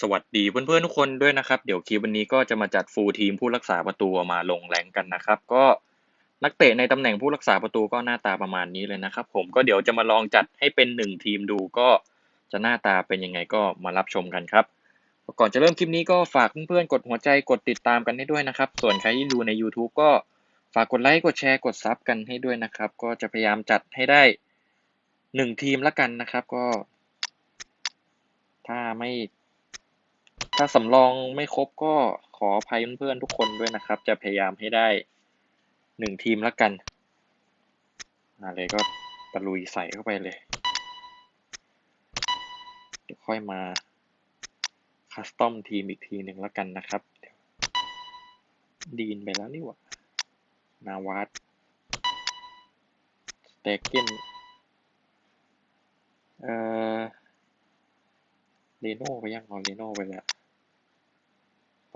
สวัสดีเพื่อนๆทุกคนด้วยนะครับ เดี๋ยวคลิปวันนี้ก็จะมาจัดฟูลทีมผู้รักษาประตูมาลงแรงกันนะครับ ก็นักเตะในตำแหน่งผู้รักษาประตูก็หน้าตาประมาณนี้เลยนะครับ ผมก็เดี๋ยวจะมาลองจัดให้เป็นหนึ่งทีมดูก็จะหน้าตาเป็นยังไงก็มารับชมกันครับ ก่อนจะเริ่มคลิปนี้ก็ฝากเพื่อนๆกดหัวใจกดติดตามกันให้ด้วยนะครับ ส่วนใครที่ดูใน YouTube ก็ฝากกดไลค์กดแชร์กดซับกันให้ด้วยนะครับ ก็จะพยายามจัดให้ได้หนึ่งทีมละกันนะครับ ก็ ถ้าไม่ ถ้าสำรองไม่ครบก็ขออภัยเพื่อนๆทุกคนด้วยนะครับ จะพยายามให้ได้หนึ่งทีมละกันอะไรก็ตะลุยใส่เข้าไปเลย เดี๋ยวค่อยมาคัสตอมทีมอีกทีหนึ่งละกันนะครับ ดีนไปแล้วนี่หว่านาวาดสเตเกนเอ่อเรโน่ไปยังเอาเรโน่ไปแล้ว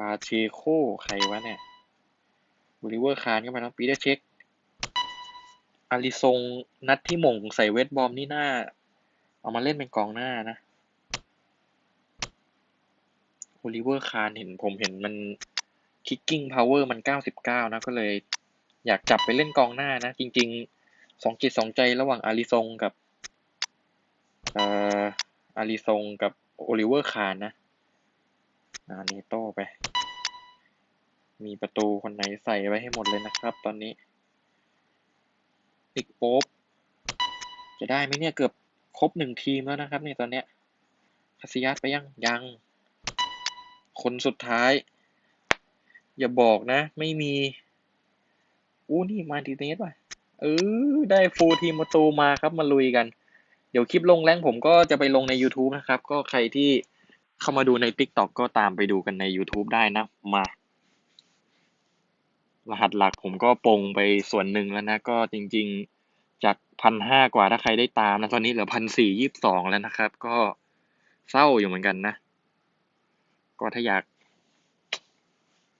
ปาเชโค ใครวะเนี่ยบริเวอร์คานก็มาแล้วปีเตอร์เช็คอาริซงนัดที่หม่งใส่เวทบอมนี่หน้า เอามาเล่นเป็นกองหน้านะโอลิเวอร์คานเห็นผมเห็นมันคิกกิ้งพาวเวอร์มันเก้าสิบเก้านะ ก็เลยอยากจับไปเล่นกองหน้านะ จริงๆสองจิตสองใจระหว่างอาริซงกับ เอ่ออาริซงกับโอลิเวอร์คานนะ อ่าเนโต้ไป มีประตูคนไหนใส่ไว้ให้หมดเลยนะครับ ตอนนี้นิกโป๊บจะได้ไหมเนี่ยเกือบครบหนึ่งทีมแล้วนะครับเนี่ตอนเนี้ยคาซิยัสไปยังยัง คนสุดท้าย อย่าบอกนะ ไม่มีอู้นี่มาทีเนสว่ะเออได้ฟูลทีมประตูมาครับมาลุยกัน เดี๋ยวคลิปลงแรงผมก็จะไปลงใน YouTube นะครับ ก็ใครที่ เข้ามาดูใน TikTok ก็ตามไปดูกันใน YouTube ได้นะ มา รหัสหลักผมก็ปงไปส่วนหนึ่งแล้วนะ ก็จริง ๆ จากพันห้ากว่าถ้าใครได้ตามนะ ตอนนี้เหลือพันสี่ยี่สิบสองแล้วนะครับ ก็เศร้าอยู่เหมือนกันนะ ก็ถ้าอยาก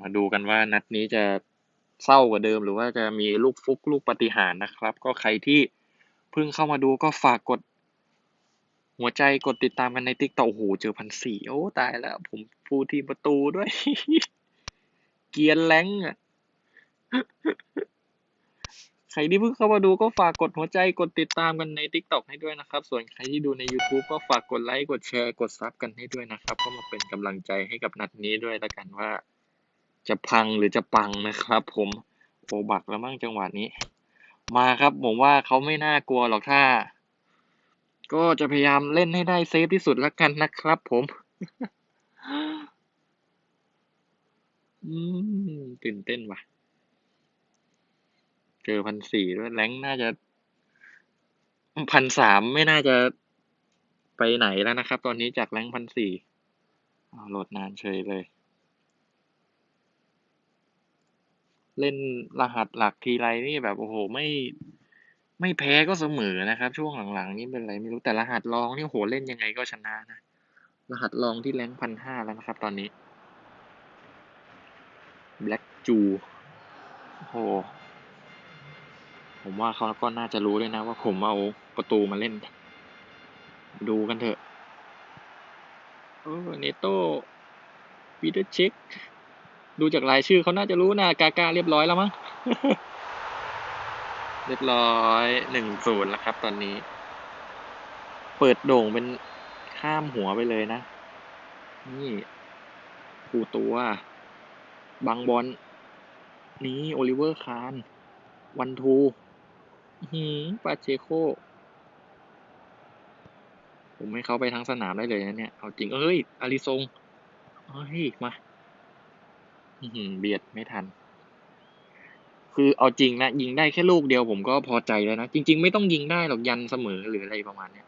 มาดูกันว่านัดนี้จะเศร้ากว่าเดิม หรือว่าจะมีลูกฟุกลูกปฏิหารนะครับ ก็ใครที่เพิ่งเข้ามาดูก็ฝากกด หัวใจกดติดตามกันในติ๊กต็อกโอ้โหเจอพันสี่โอ้ตายแล้ว ผมฟูทีประตูด้วย เกียร์แรงอะใครที่เพิ่งเข้ามาดูก็ฝากกดหัวใจกดติดตามกันใน TikTok ให้ด้วยนะครับ ส่วนใครที่ดูใน YouTube ก็ฝากกดไลค์กดแชร์กดซับกันให้ด้วยนะครับ ก็มาเป็นกำลังใจให้กับนัดนี้ด้วยละกันว่า จะพังหรือจะปังนะครับ ผมโอบักแล้วมั่งจังหวะนี้ มาครับผมว่าเขาไม่น่ากลัวหรอกถ้า ก็จะพยายามเล่นให้ได้เซฟที่สุดและกันนะครับผม อืม ตื่นเต้นว่ะ เจอพันสี่ด้วยแรงน่าจะพันสามไม่น่าจะไปไหนแล้วนะครับ ตอนนี้จากแรงพันสี่โหลดนานเฉยเลย เล่นรหัสหลักทีไรนี่แบบ โอ้โห ไม่ ไม่แพ้ก็เสมอนะครับ ช่วงหลังๆนี่เป็นไรไม่รู้แต่รหัสรองนี่โหเล่นยังไงก็ชนะนะ รหัสรองที่แรงพันห้าแล้วนะครับ ตอนนี้แบล็กจูโอ้โหผมว่าเขาก็น่าจะรู้ด้วยนะ ว่าผมเอาประตูมาเล่น ดูกันเถอะโอ้เนโต้ปีเตอร์เช็คดูจากรายชื่อเขาน่าจะรู้นะกากาเรียบร้อยแล้วมั้ง เรียบร้อยหนึ่งศูนย์แล้วครับ ตอนนี้ เปิดโด่งเป็นข้ามหัวไปเลยนะ นี่ปูตัวบังบอลนี่โอลิเวอร์คานวันทูหืมปาเชโค ผมให้เขาไปทั้งสนามได้เลยนะเนี่ย เอาจริง เอ้ยอาริซงเฮ้ย มาเบียดไม่ทัน คือเอาจริงนะยิงได้แค่ลูกเดียวผมก็พอใจแล้วนะจริง ๆ ไม่ต้องยิงได้หรอกยันเสมอหรืออะไรประมาณเนี้ย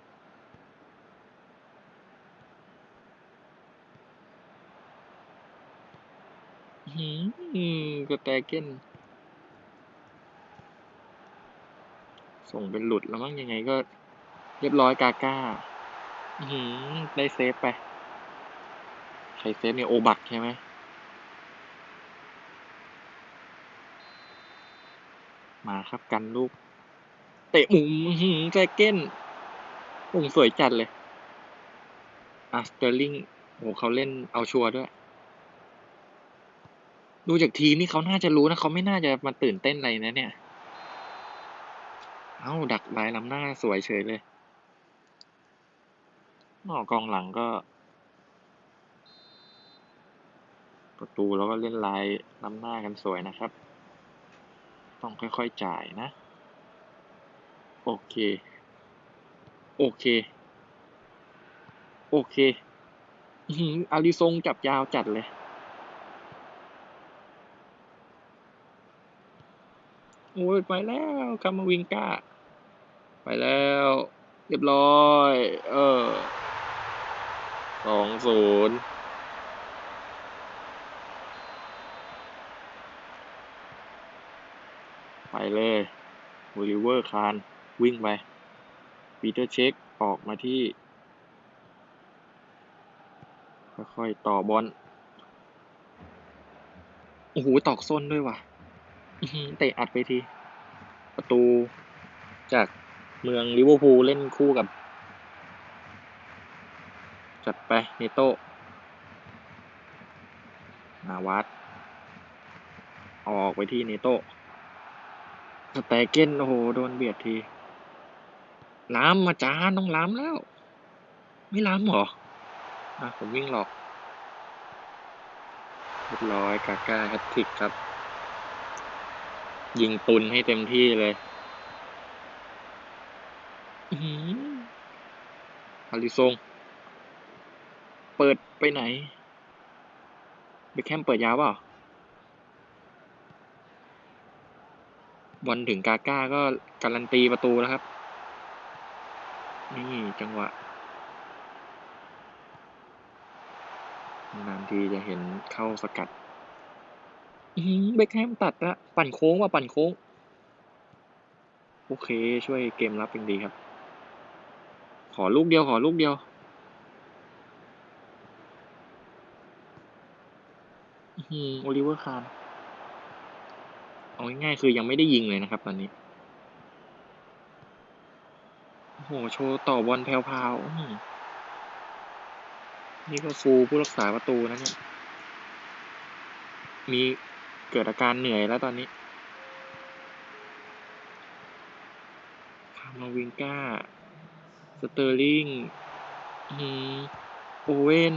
อื้อหือกระแตเก้นส่งเป็นหลุดแล้วมั้งยังไงก็ เรียบร้อยกาก้าอื้อหือได้เซฟไป ใครเซฟเนี่ยโอบักใช่ไหม มาครับกันลูก เตะมุมอื้อหือใจเก้นมุมสวยจัดเลยอะสเตอร์ลิงโอ้เขาเล่นเอาชัวร์ด้วย ดูจากทีมนี่เขาน่าจะรู้นะเขาไม่น่าจะมาตื่นเต้นอะไรนะเนี่ย เอ้า ดักลายล้ำหน้าสวยเฉยเลยนอกกองหลังก็ ประตูแล้วก็เล่นลายล้ำหน้ากันสวยนะครับ ต้องค่อยๆจ่ายนะ โอเค โอเค โอเคอืออาริซงจับยาวจัดเลย โอ้ยไปแล้วคามาวิงก้าไปแล้ว เรียบร้อย เออสองศูนย์ไป เลยโอลิเวอร์คานวิ่งไปปีเตอร์เช็คออกมาที่ ค่อยๆ ต่อบอล โอ้โห ตอกส้นด้วยว่ะเตะอัดไปที ประตูจากเมืองลิเวอร์พูลเล่นคู่กับ จัดไปเนโต้นาวัด ออกไปที่เนโต้ แตเกนโอ้โหโดนเบียดทีล้ำมาจานต้องล้ำแล้ว ไม่ล้ำหรออะผมวิ่งหลอกเรียบร้อยกาก้าแฮตทริกครับ ยิงตุนให้เต็มที่เลยอื้อหืออาริซง เปิดไปไหนเบคแคมเปิดยาวเปล่า บอลถึงกาก้าก็การันตีประตูแล้วครับ นี่จังหวะนานทีจะเห็นเข้าสกัดอื้อหือเบคแฮมตัดละปั่นโค้งว่าปั่นโค้ง โอเคช่วยเกมรับเป็นดีครับ ขอลูกเดียวขอลูกเดียวอือหือโอลิเวอร์คาน เอาง่ายๆคือยังไม่ได้ยิงเลยนะครับ ตอนนี้ โอ้โห โชว์ต่อบอลแพรวๆนี่ก็ฟูลผู้รักษาประตูนะเนี่ย มีเกิดอาการเหนื่อยแล้วตอนนี้คามาวิงก้า สเตอร์ลิงอื้อหือโอเว่น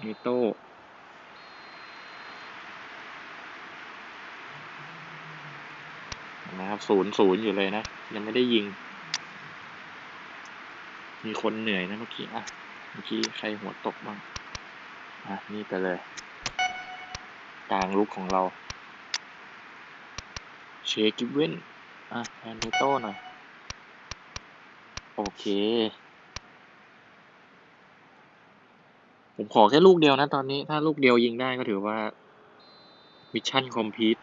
เนโต นะครับศูนย์ศูนย์อยู่เลยนะ ยังไม่ได้ยิง มีคนเหนื่อยนะเมื่อกี้อะเมื่อกี้ใครหัวตกบ้างอะนี่ไปเลยกลางลุกของเรา เชกิเว่นอะแอนเนโต้หน่อย โอเค ผมขอแค่ลูกเดียวนะตอนนี้ ถ้าลูกเดียวยิงได้ก็ถือว่ามิชชั่นคอมพลีท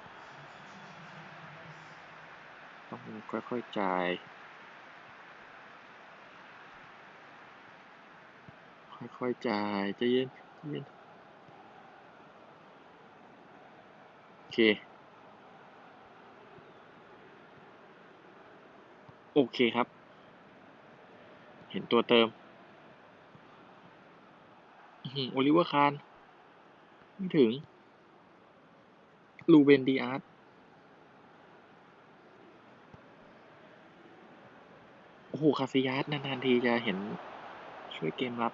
ต้อง ค่อยๆจ่าย ค่อยๆจ่ายใจเย็นใจเย็นโอเค โอเคครับ เห็นตัวเติมโอลิเวอร์คานไม่ถึงลูเบนดีอาร์ตโอ้โหคาซิยัสนานๆทีจะเห็นช่วยเกมรับ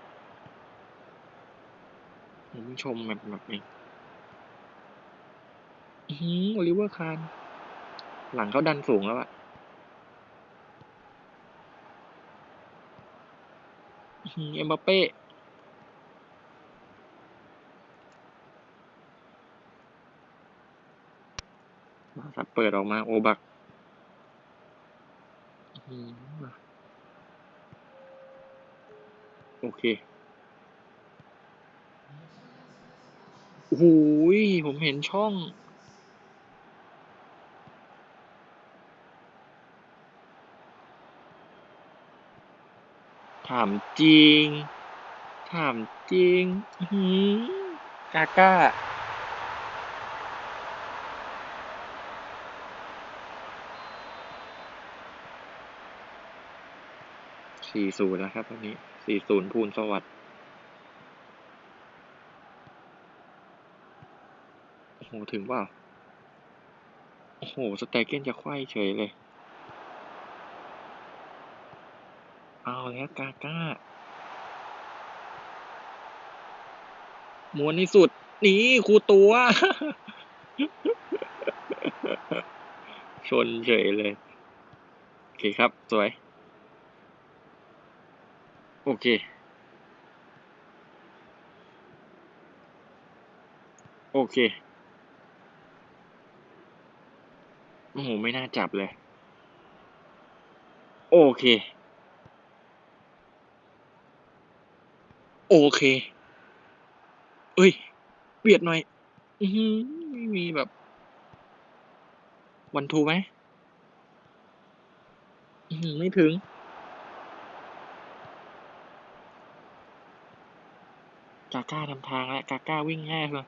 ผมชมแบบแบบเองอื้อหือโอลิเวอร์คานหลังเขาดันสูงแล้วอะหือเอ็มบัปเป้มาครับเปิดออกมาโอบักอื้อหือ โอเคโอ้โหยผมเห็นช่องถามจริง ถามจริงอื้อหืกาก้า สี่ศูนย์แล้วครับตอนนี้ สี่ศูนย์ภูลสวัสดิ์โอ้โห ถึงเปล่า โอ้โห สแตเกนจะไขว้เฉยเลย เอาแล้วกาก้าม้วนที่สุด นี่ครูตัว ชนเฉยเลย โอเคครับ สวย โอเค โอเค โอ้โห ไม่น่าจับเลย โอเค โอเค เอ้ย เบียดหน่อย อือหือไม่มีแบบ วันทูไหมอือหือไม่ถึง กาก้าทำทางแล้วกาก้าวิ่งง่ายเลย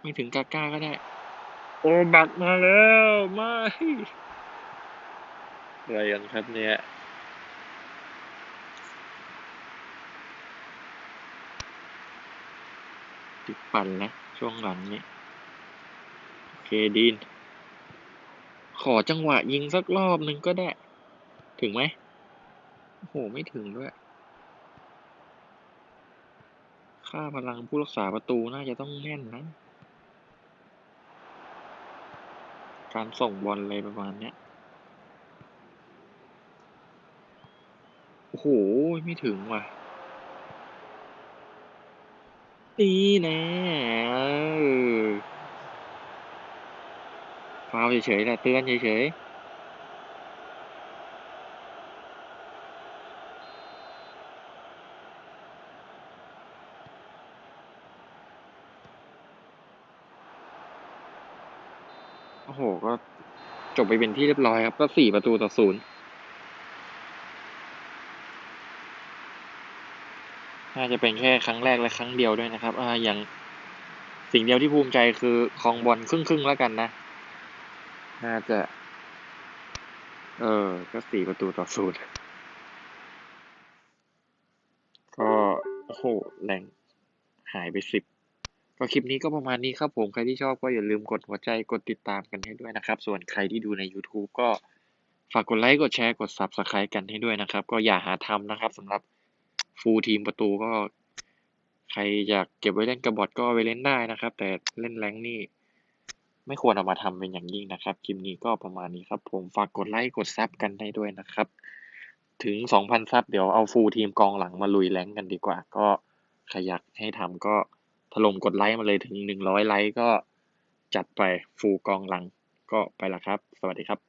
ไม่ถึงกาก้าก็ได้ โอ้บักมาแล้วไม่อะไรกันครับเนี่ยติดปั่นแล้วช่วงหลังนี้โอเคดีน ขอจังหวะยิงสักรอบหนึ่งก็ได้ ถึงไหมโอ้โห ไม่ถึงด้วย ค่าพลังผู้รักษาประตูน่าจะต้องแน่นนะ การส่งบอลอะไรประมาณเนี้ย โอ้โห ไม่ถึงว่ะนี่แน่ฟาวล์เฉยๆแหละเตือนเฉยๆ โอ้โห ก็จบไปเป็นที่เรียบร้อยครับ ก็สี่ประตูต่อศูนย์น่าจะเป็นแค่ครั้งแรกและครั้งเดียวด้วยนะครับ อ่า อย่างสิ่งเดียวที่ภูมิใจคือคองบอลครึ่งๆแล้วกันนะ น่าจะ เออ ก็สี่ประตูต่อศูนย์ก็ โอ้โห แรงหายไปสิบ ก็คลิปนี้ก็ประมาณนี้ครับผมใครที่ชอบก็อย่าลืมกดหัวใจกดติดตามกันให้ด้วยนะครับ ส่วนใครที่ดูใน YouTube ก็ฝากกดไลค์กดแชร์กด Subscribe กันให้ด้วยนะครับ ก็อย่าหาทำนะครับสำหรับฟูลทีมประตูก็ ใครอยากเก็บไว้เล่นกับบอทก็ไปเล่นได้นะครับ แต่เล่นแรงนี่ไม่ควรเอามาทำเป็นอย่างยิ่งนะครับ คลิปนี้ก็ประมาณนี้ครับ ผมฝากกดไลค์กดซับกันให้ด้วยนะครับ ถึง 2,000ซับเดี๋ยวเอาฟูลทีมกองหลังมาลุยแรงกันดีกว่า ก็ใครอยากให้ทำก็ ถล่มกดไลค์มาเลยถึง 100 ไลค์ก็จัดไปฟูกองหลังก็ไปละครับ สวัสดีครับ